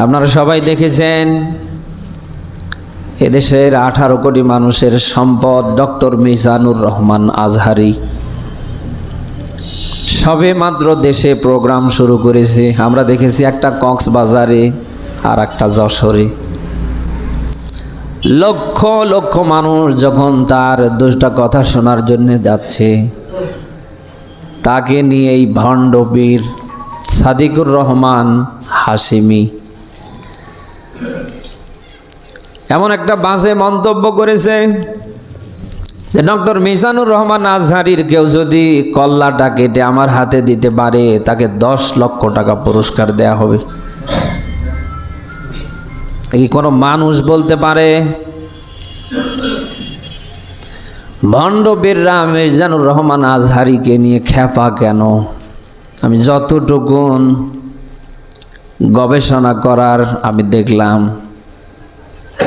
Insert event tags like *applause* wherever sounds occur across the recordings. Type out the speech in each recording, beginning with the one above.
আপনারা সবাই দেখেছেন এদেশের আঠারো কোটি মানুষের সম্পদ ডক্টর মিজানুর রহমান আজহারি। সবে মাত্র দেশে প্রোগ্রাম শুরু করেছে। আমরা দেখেছি একটা কক্সবাজারে আর একটা যশোরে। লক্ষ লক্ষ মানুষ যখন তার দুষ্টা কথা শোনার জন্য যাচ্ছে, তাকে নিয়ে এই ভণ্ডবীর সাদিকুর রহমান হাসিমি। এমন একটা বাজে মন্তব্য করেছে যে ডক্টর মিজানুর রহমান আজহারির কেউ যদি কল্লাটা কেটে আমার হাতে দিতে পারে, তাকে দশ লক্ষ টাকা পুরস্কার দেয়া হবে। কি কোনো মানুষ বলতে পারে? ভণ্ড বীররা মির্জানুর রহমান আজহারিকে নিয়ে খ্যাপা কেন? আমি যতটুকুন গবেষণা করার, আমি দেখলাম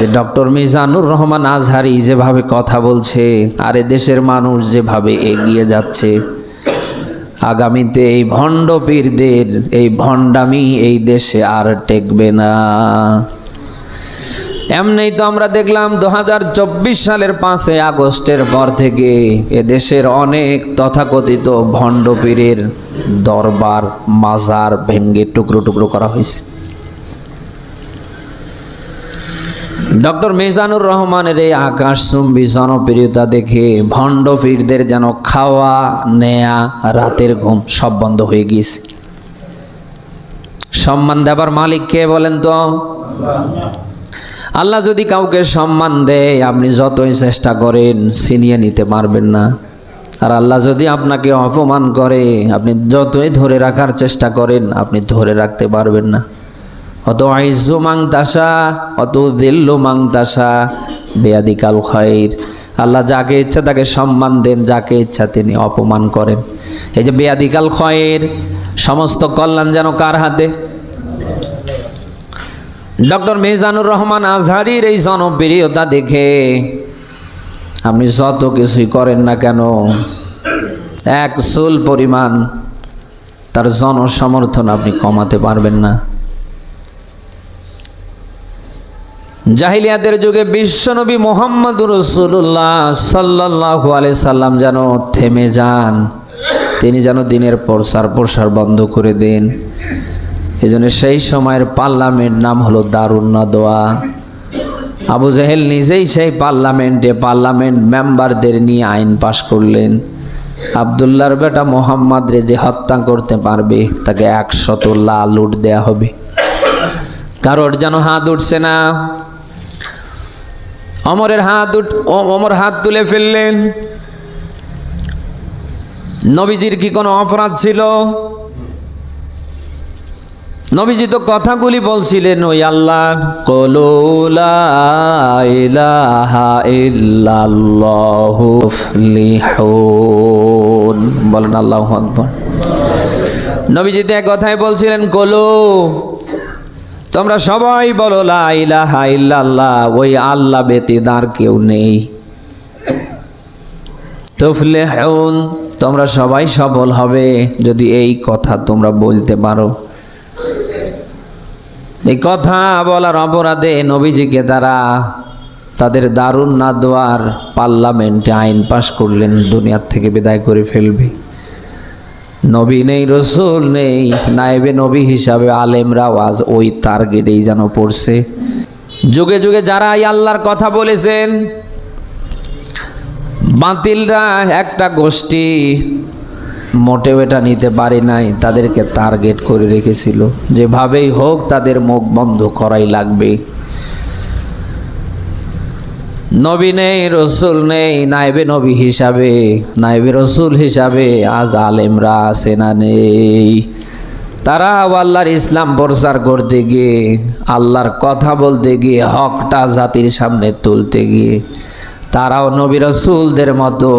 ডক্টর মিজানুর রহমান আজহারি যেভাবে কথা বলছে, আর দেশের মানুষ যেভাবে এগিয়ে যাচ্ছে, আগামীতে এই ভণ্ড পীরদের, এই ভণ্ডামি এই দেশে আর টেকবে না। এমনি তো আমরা দেখলাম দু হাজার চব্বিশ সালের পাঁচই আগস্টের পর থেকে এদেশের অনেক তথাকথিত ভণ্ড পীরের দরবার, মাজার ভেঙ্গে টুকরো টুকরো করা হয়েছে। ডক্টর মিজানুর রহমানের এই আকাশচুম্বী জনপ্রিয়তা দেখে ভণ্ড পীরদের যেন খাওয়া, নেয়া, রাতের ঘুম সব বন্ধ হয়ে গিয়েছে। সম্মান দেবার মালিক কে বলেন তো? আল্লাহ যদি কাউকে সম্মান দেয়, আপনি যতই চেষ্টা করেন, ছিনিয়ে নিতে পারবেন না। আর আল্লাহ যদি আপনাকে অপমান করে, আপনি যতই ধরে রাখার চেষ্টা করেন, আপনি ধরে রাখতে পারবেন না। অত আইজু মাং তাসা অত দিল্লু মাং তাসা বেয়াদিকাল খয়ের আল্লাহ যাকে ইচ্ছা তাকে সম্মান দেন, যাকে ইচ্ছা তিনি অপমান করেন। এই যে বেয়াদিকাল খয়ের সমস্ত কল্যাণ যেন কার হাতে? ডক্টর মেজানুর রহমান আজহারির এই জনপ্রিয়তা দেখে আপনি যত কিছুই করেন না কেন, এক চুল পরিমাণ তার জনসমর্থন আপনি কমাতে পারবেন না। জাহিলিয়াতের যুগে বিশ্বনবী মোহাম্মদ রসুল্লাহ সাল্লাহ আলি সাল্লাম যেন থেমে যান। তিনি যেন দিনের প্রসার প্রসার বন্ধ করে দেন। জন্য সেই সময়ের পার্লামেন্ট নাম হলো দারুণ দোয়া আবু জাহেল নিজেই সেই পার্লামেন্টে পার্লামেন্ট মেম্বারদের নিয়ে আইন পাশ করলেন। আবদুল্লার বেটা মোহাম্মদ রে যে হত্যা করতে পারবে, তাকে একশত লাল উঠ দেয়া হবে। কারোর যেন হাত উঠছে না। অমরের হাত অমর হাত তুলে ফেললেন। নবীজির কি কোনো অপরাধ ছিল? নবীজি তো কথাগুলি বলছিলেন, ওই আল্লাহ বলেন আল্লাহু আকবার। নবীজি তো এক কথাই বলছিলেন, কলো তোমরা সবাই বলো, লা ইলাহা ইল্লাল্লাহ ওই আল্লাহ ব্যতীত আর কেউ নেই। তুফলিহুন, তোমরা সবাই সফল হবে যদি এই কথা তোমরা বলতে পারো। এই কথা বলার অপরাধে নবীজিকে তারা তাদের দারুণ না দোয়ার পার্লামেন্টে আইন পাশ করলেন, দুনিয়ার থেকে বিদায় করে ফেলবে। নবী নেই, রসুল নেই নাইবে নবী হিসাবে আলেমরাও আজ ওই টার্গেটেই যেন পড়ছে। যুগে যুগে যারা আল্লাহর কথা বলেছেন, বাতিলরা একটা গোষ্ঠী মোটেও এটা নিতে পারে নাই, তাদেরকে টার্গেট করে রেখেছিল। যেভাবেই হোক তাদের মুখ বন্ধ করাই লাগবে। নবী নেই, রসুল নেই, নাইবে নবী হিসাবে, নাইবে রসুল হিসাবে আজ আলেমরা আছে না নেই। তারা আল্লাহর ইসলাম প্রচার করতে গিয়ে, আল্লাহর কথা বলতে গিয়ে, হকটা জাতির সামনে তুলতে গিয়ে, তারাও নবী রসুলদের মতো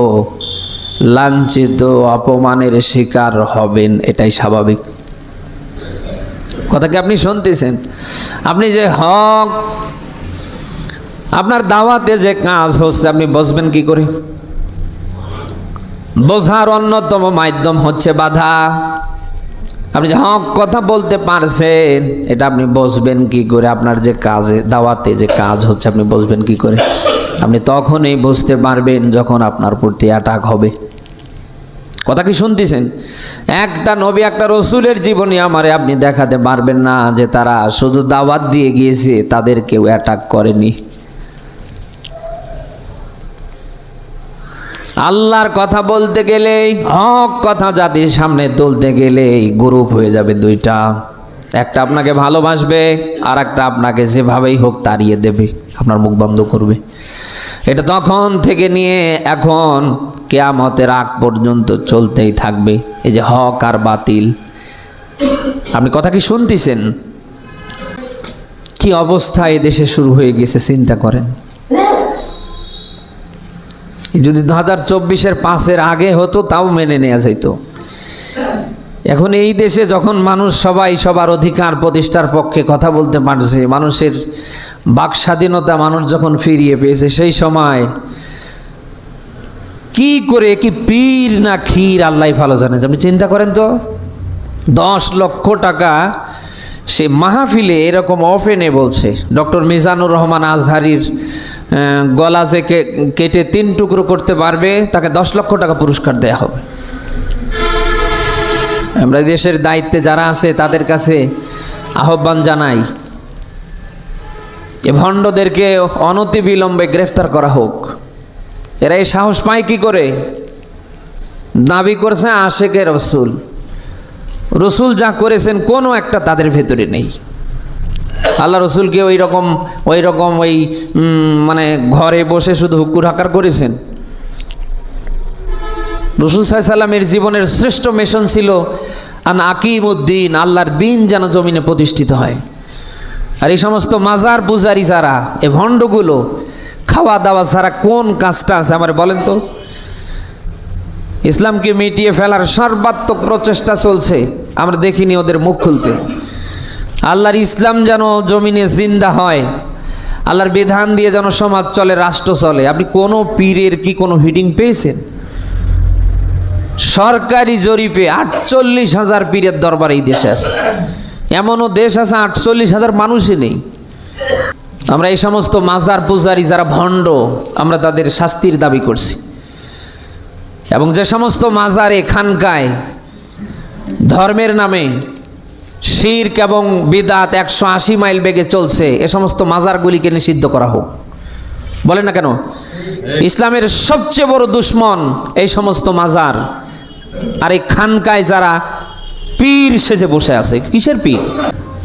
লাঞ্ছিত, অপমানের শিকার হবেন, এটাই স্বাভাবিক। কথা কি আপনি শুনতেছেন? আপনি যে হক আপনার দাওয়াতে যে কাজ হচ্ছে, আপনি বসবেন কি করে? বোঝার অন্যতম মাধ্যম হচ্ছে বাধা। আপনি যে হক কথা বলতে পারছেন, এটা আপনি বসবেন কি করে? আপনার যে কাজে, দাওয়াতে যে কাজ হচ্ছে, আপনি বসবেন কি করে? আপনি তখনই বুঝতে পারবেন যখন আপনার প্রতি অ্যাটাক হবে। কথা কি শুনতেছেন? একটা নবী, একটা রসুলের জীবনী আমারে আপনি দেখাতে পারবেন না যে তারা শুধু দাওয়াত দিয়ে গিয়েছে তাদের কেউ অ্যাটাক করেনি। আল্লাহর কথা বলতে গেলেই হক কথা জাতির সামনে তুলতে গেলেই গ্রুপ হয়ে যাবে দুইটা। একটা আপনাকে ভালোবাসবে আর একটা আপনাকে যেভাবেই হোক তাড়িয়ে দেবে, আপনার মুখ বন্ধ করবে। এটা তখন থেকে নিয়ে এখন কেয়ামতের আগ পর্যন্ত চলতেই থাকবে। এই যে হক আর বাতিল। আপনি কথা কি শুনতেছেন? কি অবস্থা এই দেশে শুরু হয়ে গেছে, চিন্তা করেন। যদি দু হাজার চব্বিশের পাঁচের আগে হতো, তাও মেনে নেওয়া যেত এখন এই দেশে যখন মানুষ সবাই সবার অধিকার প্রতিষ্ঠার পক্ষে কথা বলতে পারছে, মানুষের বাক স্বাধীনতা মানুষ যখন ফিরিয়ে পেয়েছে, সেই সময় কি করে কি পীর না ক্ষীর, আল্লাহ ভালো জানে। আপনি চিন্তা করেন তো, দশ লক্ষ টাকা সে মাহফিলে এরকম অফেনে বলছে, ডক্টর মিজানুর রহমান আজহারির গলা যে কেটে তিন টুকরো করতে পারবে, তাকে দশ লক্ষ টাকা পুরস্কার দেয়া হবে। আমরা দেশের দায়িত্বে যারা আছে, তাদের কাছে আহ্বান জানাই, এ ভণ্ডদেরকে অনতি বিলম্বে গ্রেফতার করা হোক। এরা এই সাহস পায় কি করে? দাবি করছে আশেকে রসুল। রসুল যা করেছেন, কোনো একটা তাদের ভেতরে নেই। আল্লাহ রসুলকে ওই রকম ওই রকম ওই মানে ঘরে বসে শুধু হুকুর হাকার করেছেন। রসুল সাল্লামের জীবনের শ্রেষ্ঠ মিশন ছিল আন আকিম উদ্দিন আল্লাহর দিন যেন জমিনে প্রতিষ্ঠিত হয়। আর এই সমস্ত মাজার পূজারি যারা এ ভণ্ডগুলো খাওয়া দাওয়া ছাড়া কোন কাজটা আছে আমার বলেন তো? ইসলামকে মিটিয়ে ফেলার সর্বাত্মক প্রচেষ্টা চলছে, আমরা দেখিনি ওদের মুখ খুলতে। আল্লাহর ইসলাম যেন জমিনে জিন্দা হয়, আল্লাহর বিধান দিয়ে যেন সমাজ চলে, রাষ্ট্র চলে। আপনি কোনো পীরের কি কোনো হিডিং পেয়েছেন? সরকারি জরিপে আটচল্লিশ হাজার পীরের দরবার এই দেশে আছে। এমনও দেশ আছে, আটচল্লিশ হাজার মানুষই নেই। আমরা এই সমস্ত মাজার পূজারি যারা ভণ্ড, আমরা তাদের শাস্তির দাবি করছি। এবং যে সমস্ত মাজারে খানকায় ধর্মের নামে শির্ক এবং বিদাত একশো আশি মাইল বেগে চলছে। এ সমস্ত মাজারগুলিকে নিষিদ্ধ করা হোক। বলেন না কেন? ইসলামের সবচেয়ে বড় দুশ্মন এই সমস্ত মাজার। আর এই খানকায় যারা পীর সেজে বসে আছে, কিসের পীর?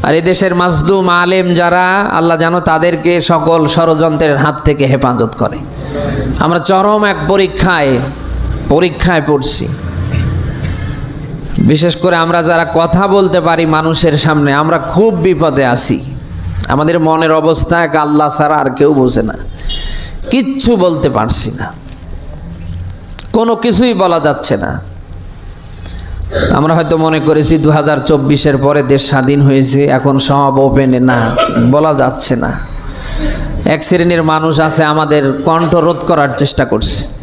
আর এই দেশের মাজলুম আলেম যারা, আল্লাহ যেন তাদেরকে সকল ষড়যন্ত্রের হাত থেকে হেফাজত করে। আমরা চরম এক পরীক্ষায় পরীক্ষায় পড়ছি। বিশেষ করে আমরা যারা কথা বলতে পারি মানুষের সামনে, আমরা খুব বিপদে আছি। আমাদের মনের অবস্থা এক আল্লাহ ছাড়া আর কেউ বোঝে না। কিচ্ছু বলতে পারছি না। কোনো কিছুই বলা যাচ্ছে না। আমরা হয়তো মনে করেছি দু হাজার চব্বিশের পরে দেশ স্বাধীন হয়েছে, এখন সব ওপেনে না, বলা যাচ্ছে না। এক শ্রেণির মানুষ আছে আমাদের কণ্ঠ রোধ করার চেষ্টা করছে।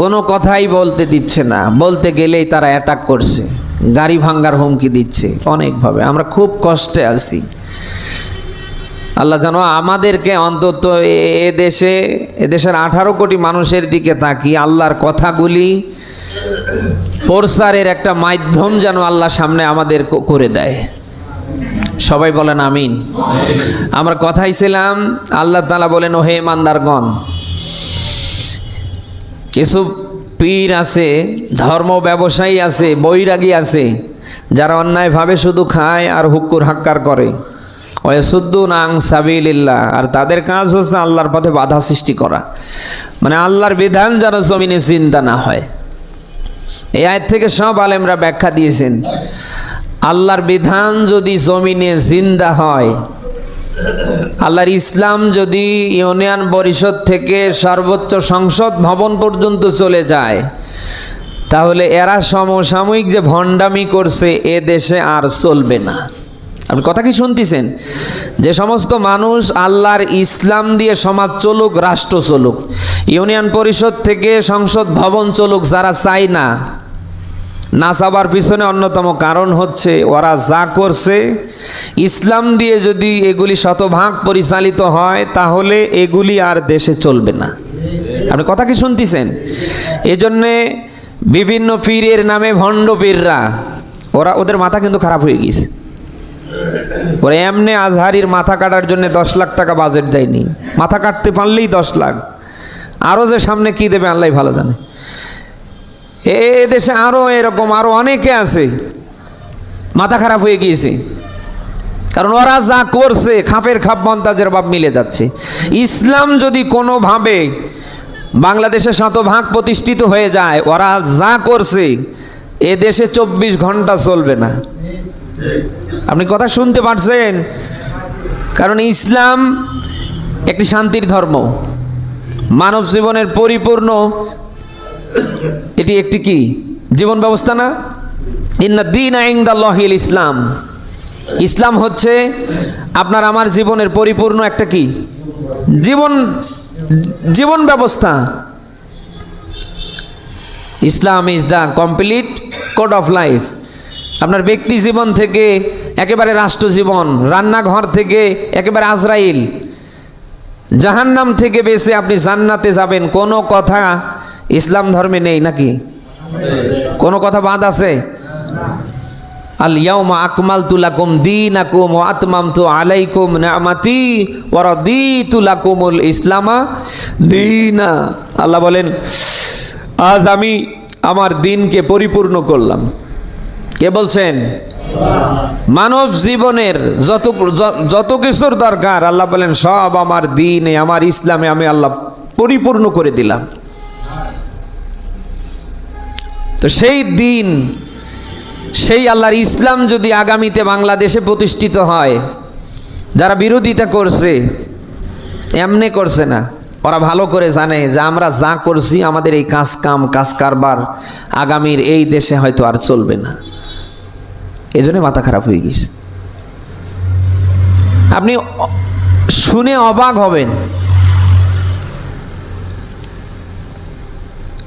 কোনো কথাই বলতে দিচ্ছে না। বলতে গেলেই তারা অ্যাটাক করছে। গাড়ি ভাঙ্গার হুমকি দিচ্ছে অনেকভাবে। আমরা খুব কষ্টে আছি। আল্লাহ জানো আমাদেরকে অন্তত এ- দেশে, এ দেশের আঠারো কোটি মানুষের দিকে তাকিয়ে আল্লাহর কথাগুলি প্রসারের একটা মাধ্যম যেন আল্লাহ সামনে আমাদের করে দেয়। সবাই বলেন আমিন। আমরা কথাই ছিলাম, আল্লাহ তালা বলেন ও হে মান্দারগণ কিছু পীর আছে, ধর্ম ব্যবসায়ী আছে, বৈরাগী আছে, যারা অন্যায়ভাবে শুধু খায় আর হুক্কুর হাক্কার করে। ওয়াসুদ্দুন আং সাবিলিল্লাহ, আর তাদের কাজ হচ্ছে আল্লাহর পথে বাধা সৃষ্টি করা। মানে আল্লাহর বিধান যেন জমিনে চিন্তা না হয়। এই আয় থেকে সব আলেমরা ব্যাখ্যা দিয়েছেন, আল্লাহর বিধান যদি জমিনে জিন্দা হয় আল্লাহর ইসলাম যদি ইউনিয়ন পরিষদ থেকে সর্বোচ্চ সংসদ ভবন পর্যন্ত চলে যায়, তাহলে এরা সমসাময়িক যে ভণ্ডামি করছে এ দেশে আর চলবে না। আপনি কথা কি শুনতেছেন? যে সমস্ত মানুষ আল্লাহর ইসলাম দিয়ে সমাজ চলুক, রাষ্ট্র চলুক, ইউনিয়ন পরিষদ থেকে সংসদ ভবন চলুক, যারা চায় না নাসাবার পিছনে অন্যতম কারণ হচ্ছে ওরা যা করছে, ইসলাম দিয়ে যদি এগুলি শতভাগ পরিচালিত হয়, তাহলে এগুলি আর দেশে চলবে না। আপনি কথা কি শুনতেছেন? এজন্যে বিভিন্ন পীরের নামে ভণ্ড পীররা, ওরা ওদের মাথা কিন্তু খারাপ হয়ে গেছে ওরা এমনি আজহারির মাথা কাটার জন্য দশ লাখ টাকা বাজেট দেয়নি। মাথা কাটতে পারলেই দশ লাখ। আরও যে সামনে কি দেবে আল্লাহ ভালো জানে। এ দেশে আরও এরকম আরও অনেকে আছে। মাথা খারাপ হয়ে গিয়েছে। কারণ ওরা যা করছে, খাপের খাপ মন্তাজের বাপ মিলে যাচ্ছে। ইসলাম যদি কোনোভাবে বাংলাদেশে শতভাগ প্রতিষ্ঠিত হয়ে যায়, ওরা যা করছে, এ দেশে চব্বিশ ঘণ্টা চলবে না। আপনি কথা শুনতে পারছেন? কারণ ইসলাম একটি শান্তির ধর্ম। মানব জীবনের পরিপূর্ণ এটি একটি কি? জীবন ব্যবস্থা না? ইন্না দিন আইন্দাল্লাহিল ইসলাম ইসলাম হচ্ছে আপনার আমার জীবনের পরিপূর্ণ একটা কি? জীবন জীবন ব্যবস্থা। Islam is the complete code of life. আপনার ব্যক্তি জীবন থেকে একেবারে রাষ্ট্র জীবন, রান্নাঘর থেকে একেবারে আজরাইল। জাহান্নাম থেকে বেঁচে আপনি জান্নাতে যাবেন, কোনো কথা ইসলাম ধর্মে নেই নাকি? কোনো কথা বাদ আছে? আল ইয়াউমা আকমাল তুলাকুম দিন আকুম আতমাম তু আলাইকুম নামাতি ওয়ারদি তুলাকুমুল ইসলামা দিনা। আল্লাহ বলেন, আজ আমি আমার দিনকে পরিপূর্ণ করলাম। কে বলছেন? মানব জীবনের যত যত কিছুর দরকার, আল্লাহ বলেন, সব আমার দিনে, আমার ইসলামে আমি আল্লাহ পরিপূর্ণ করে দিলাম। তো সেই দিন, সেই আল্লাহর ইসলাম যদি আগামীতে বাংলাদেশে প্রতিষ্ঠিত হয়, যারা বিরোধিতা করছে, এমনি করছে না। ওরা ভালো করে জানে যে আমরা যা করছি, আমাদের এই কাজ কাম, কাজ কারবার আগামীর এই দেশে হয়তো আর চলবে না। এই জন্য মাথা খারাপ হয়ে গেছে। আপনি শুনে অবাক হবেন।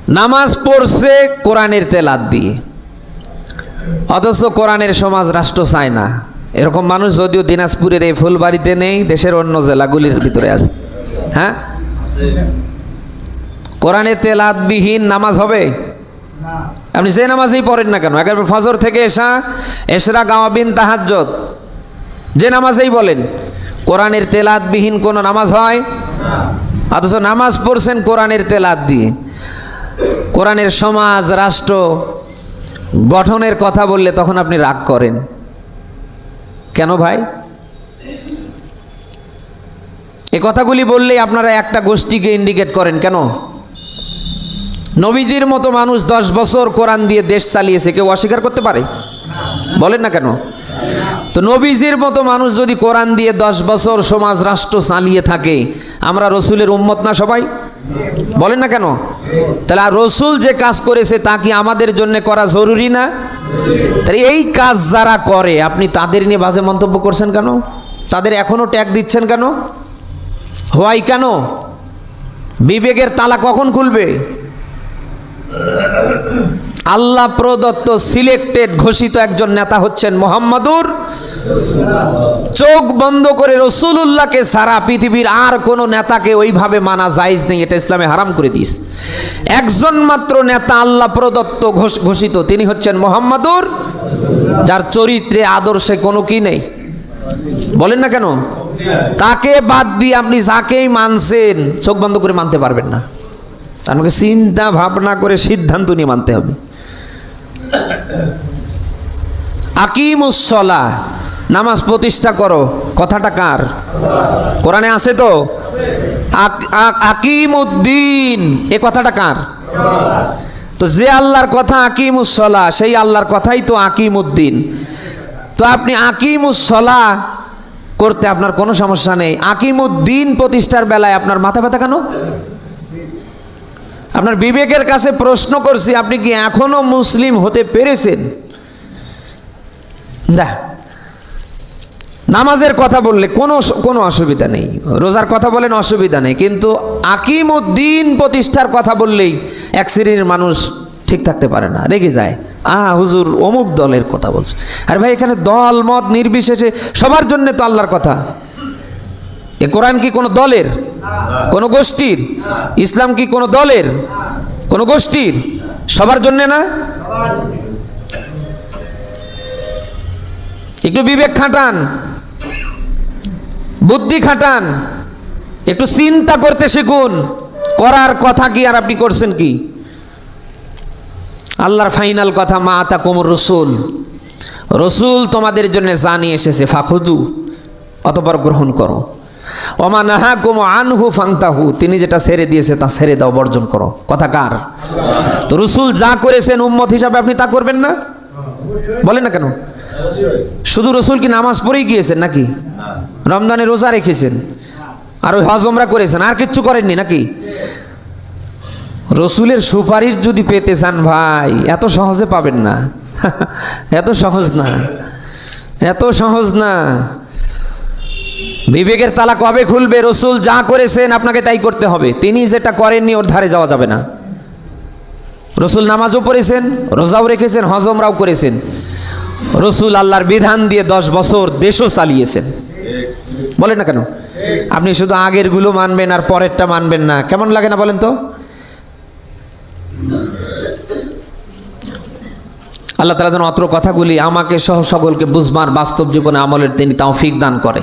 নামাজ পড়ছে কোরআনের তেলাত দিয়ে। অথচ কোরআনের সমাজ রাষ্ট্র চায় না। এরকম মানুষ যদিও দিনাজপুরের এই ফুলবাড়িতে নেই, দেশের অন্য জেলাগুলির ভিতরে আছে। হ্যাঁ? কোরআনের তেলাতবিহীন নামাজ হবে? আপনি যে নামাজেই পড়েন না কেন? একেবারে ফজর থেকে এসা এসরা গাওয়াবিন তাহাজ্জত যে নামাজেই বলেন, কোরআনের তেলাতবিহীন কোনো নামাজ হয়? অথচ নামাজ পড়ছেন কোরআনের তেলাত দিয়ে। কোরআনের সমাজ, রাষ্ট্র, গঠনের কথা বললে তখন আপনি রাগ করেন। কেন ভাই? এ কথাগুলি বললেই আপনারা একটা গোষ্ঠীকে ইন্ডিকেট করেন কেন? নবীজির মতো মানুষ দশ বছর কোরআন দিয়ে দেশ চালিয়েছে, কেউ অস্বীকার করতে পারে? বলেন না কেন? তো নবীজির মতো মানুষ যদি কোরআন দিয়ে দশ বছর সমাজ, রাষ্ট্র চালিয়ে থাকে, আমরা রসুলের উম্মত না সবাই? বলেন না কেন? তাহলে আর রসুল যে কাজ করেছে তা কি আমাদের জন্য করা জরুরি না? তাহলে এই কাজ যারা করে, আপনি তাদের নিয়ে বাজে মন্তব্য করছেন কেন? তাদের এখনও ট্যাগ দিচ্ছেন কেন? হোয়াই কেন? বিবেকের তালা কখন খুলবে? আল্লাহ প্রদত্ত সিলেক্টেড ঘোষিত একজন নেতা হচ্ছেন মোহাম্মদুর চোখ বন্ধ করে রসুলুল্লাহকে সারা পৃথিবীর আর কোনো নেতাকে ওইভাবে মানা জায়েজ নেই, এটা ইসলামে হারাম করে দিস। একজন মাত্র নেতা আল্লাহ প্রদত্ত ঘোষ- ঘোষিত, তিনি হচ্ছেন মোহাম্মদুর, যার চরিত্রে, আদর্শে কোনো কি নেই। বলেন না কেন? তাকে বাদ দিয়ে আপনি যাকেই মানছেন, চোখ বন্ধ করে মানতে পারবেন না। আমাকে চিন্তা ভাবনা করে সিদ্ধান্ত নিয়ে মানতে হবে। আকিমুসলা নামাজ প্রতিষ্ঠা করো। কথাটা কার? কোরআনে আছে তো? আক- আক- আকিমুদ্দিন। এ কথাটা কার? তো যে আল্লাহর কথা আকিমুসলা সেই আল্লাহর কথাই তো আকিমুদ্দিন। তো আপনি আকিমুসলা করতে আপনার কোনো সমস্যা নেই। আকিমুদ্দিন প্রতিষ্ঠার বেলায় আপনার মাথা ব্যথা কেন? আপনার বিবেকের কাছে প্রশ্ন করছি, আপনি কি এখনও মুসলিম হতে পেরেছেন? না নামাজের কথা বললে কোনো কোনো অসুবিধা নেই। রোজার কথা বলেন অসুবিধা নেই। কিন্তু আকিম উদ্দিন প্রতিষ্ঠার কথা বললেই এক শ্রেণির মানুষ ঠিক থাকতে পারে না, রেগে যায়। আ, হুজুর অমুক দলের কথা বলছে। আর ভাই, এখানে দল, মত নির্বিশেষে সবার জন্য তো আল্লাহর কথা। এ কোরআন কি কোনো দলের? কোনো গোষ্ঠীর? ইসলাম কি কোনো দলের? কোনো গোষ্ঠীর? সবার জন্য না? একটু বিবেক খাটান। বুদ্ধি খাটান। একটু চিন্তা করতে শিখুন। করার কথা কি আর আপনি করছেন কি? আল্লাহর ফাইনাল কথা, মা তা কোমর রসুল। রসুল তোমাদের জন্য জানিয়ে এসেছে, ফাখুদু। অতপর গ্রহণ করো। অমা নাহা কোম আনহু ফাংতাহু তিনি যেটা ছেড়ে দিয়েছে, তা ছেড়ে দাও, বর্জন করো। কথা কার? তো রসুল যা করেছেন, উম্মত হিসাবে আপনি তা করবেন না? বলেন না কেন? শুধু রসুল কি নামাজ পড়েই গিয়েছেন নাকি? রমজানে রোজা রেখেছেন। আর ওই হজমরা করেছেন। আর কিচ্ছু করেননি নাকি? রসুলের সুপারিশ যদি পেতে চান ভাই, এত সহজে পাবেন না। *laughs* এত সহজ না। এত সহজ না। বিবেকের তালা কবে খুলবে? রসুল যা করেছেন আপনাকে তাই করতে হবে। তিনি যেটা করেননি ওর ধারে যাওয়া যাবে না। রসুল নামাজও পড়েছেন, রোজাও রেখেছেন হজমরাও করেছেন। রসুল আল্লাহর বিধান দিয়ে দশ বছর দেশও চালিয়েছেন। বলেন না কেন? আপনি শুধু আগেরগুলো মানবেন আর পরেরটা মানবেন না। কেমন লাগে না বলেন তো? আল্লাহ তালা যেন অত্র কথাগুলি আমাকে সহ সকলকে বুঝবার বাস্তব জীবনে আমলের তিনি তাও ফিক দান করে।